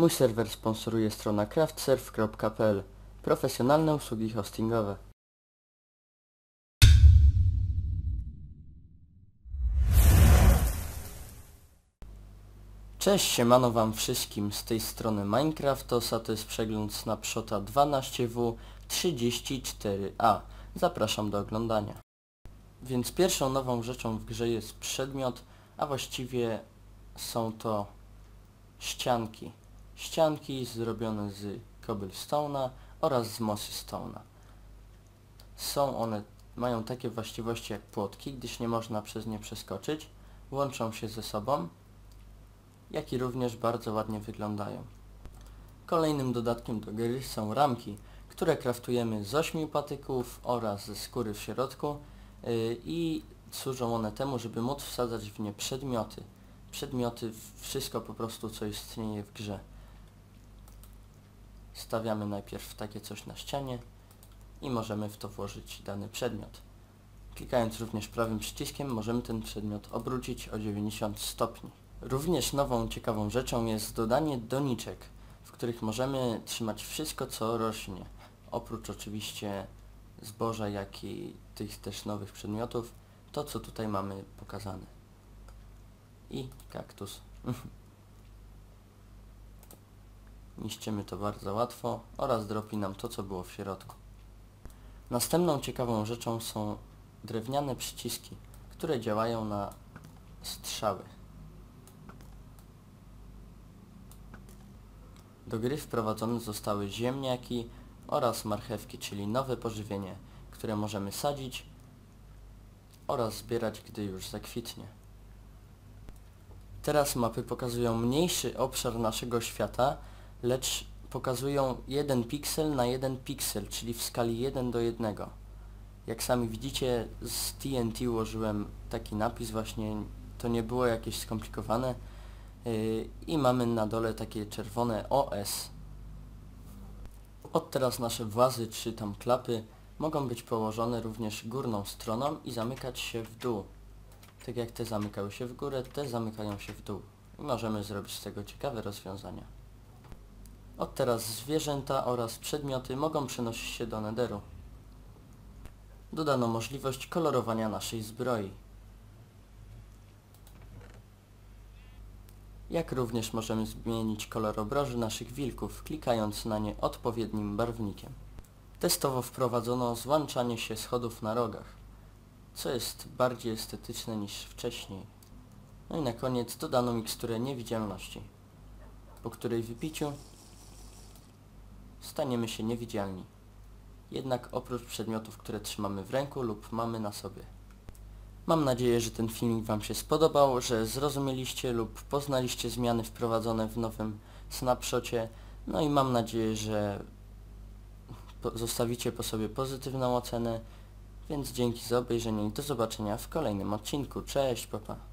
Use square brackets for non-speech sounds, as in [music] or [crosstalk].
Mój serwer sponsoruje strona craftsurf.pl Profesjonalne usługi hostingowe. Cześć, siemano wam wszystkim z tej strony Minecraftosa, to jest przegląd snapshota 12W34A. Zapraszam do oglądania. Więc pierwszą nową rzeczą w grze jest przedmiot, a właściwie są to ścianki. Ścianki zrobione z cobblestone'a oraz z mossy stone'a. Są one, mają takie właściwości jak płotki, gdyż nie można przez nie przeskoczyć, łączą się ze sobą, jak i również bardzo ładnie wyglądają. Kolejnym dodatkiem do gry są ramki, które kraftujemy z 8 patyków oraz ze skóry w środku yy, i służą one temu, żeby móc wsadzać w nie przedmioty. Przedmioty, wszystko po prostu co istnieje w grze. Stawiamy najpierw takie coś na ścianie i możemy w to włożyć dany przedmiot. Klikając również prawym przyciskiem możemy ten przedmiot obrócić o 90 stopni. Również nową ciekawą rzeczą jest dodanie doniczek, w których możemy trzymać wszystko co rośnie. Oprócz oczywiście zboża, jak i tych też nowych przedmiotów, to co tutaj mamy pokazane. I kaktus. [laughs] Niszczymy to bardzo łatwo oraz dropi nam to co było w środku. Następną ciekawą rzeczą są drewniane przyciski, które działają na strzały. Do gry wprowadzone zostały ziemniaki oraz marchewki, czyli nowe pożywienie, które możemy sadzić oraz zbierać, gdy już zakwitnie. Teraz mapy pokazują mniejszy obszar naszego świata, lecz pokazują 1 piksel na 1 piksel, czyli w skali 1 do 1. Jak sami widzicie z TNT ułożyłem taki napis właśnie, to nie było jakieś skomplikowane yy, i mamy na dole takie czerwone OS. Od teraz nasze włazy czy tam klapy mogą być położone również górną stroną i zamykać się w dół. Tak jak te zamykały się w górę, te zamykają się w dół. I możemy zrobić z tego ciekawe rozwiązania. Od teraz zwierzęta oraz przedmioty mogą przenosić się do nederu. Dodano możliwość kolorowania naszej zbroi. Jak również możemy zmienić kolor obroży naszych wilków, klikając na nie odpowiednim barwnikiem. Testowo wprowadzono złączanie się schodów na rogach, co jest bardziej estetyczne niż wcześniej. No i na koniec dodano miksturę niewidzialności, po której wypiciu staniemy się niewidzialni. Jednak oprócz przedmiotów, które trzymamy w ręku lub mamy na sobie. Mam nadzieję, że ten filmik Wam się spodobał, że zrozumieliście lub poznaliście zmiany wprowadzone w nowym snapshocie. No i mam nadzieję, że zostawicie po sobie pozytywną ocenę. Więc dzięki za obejrzenie i do zobaczenia w kolejnym odcinku. Cześć, papa.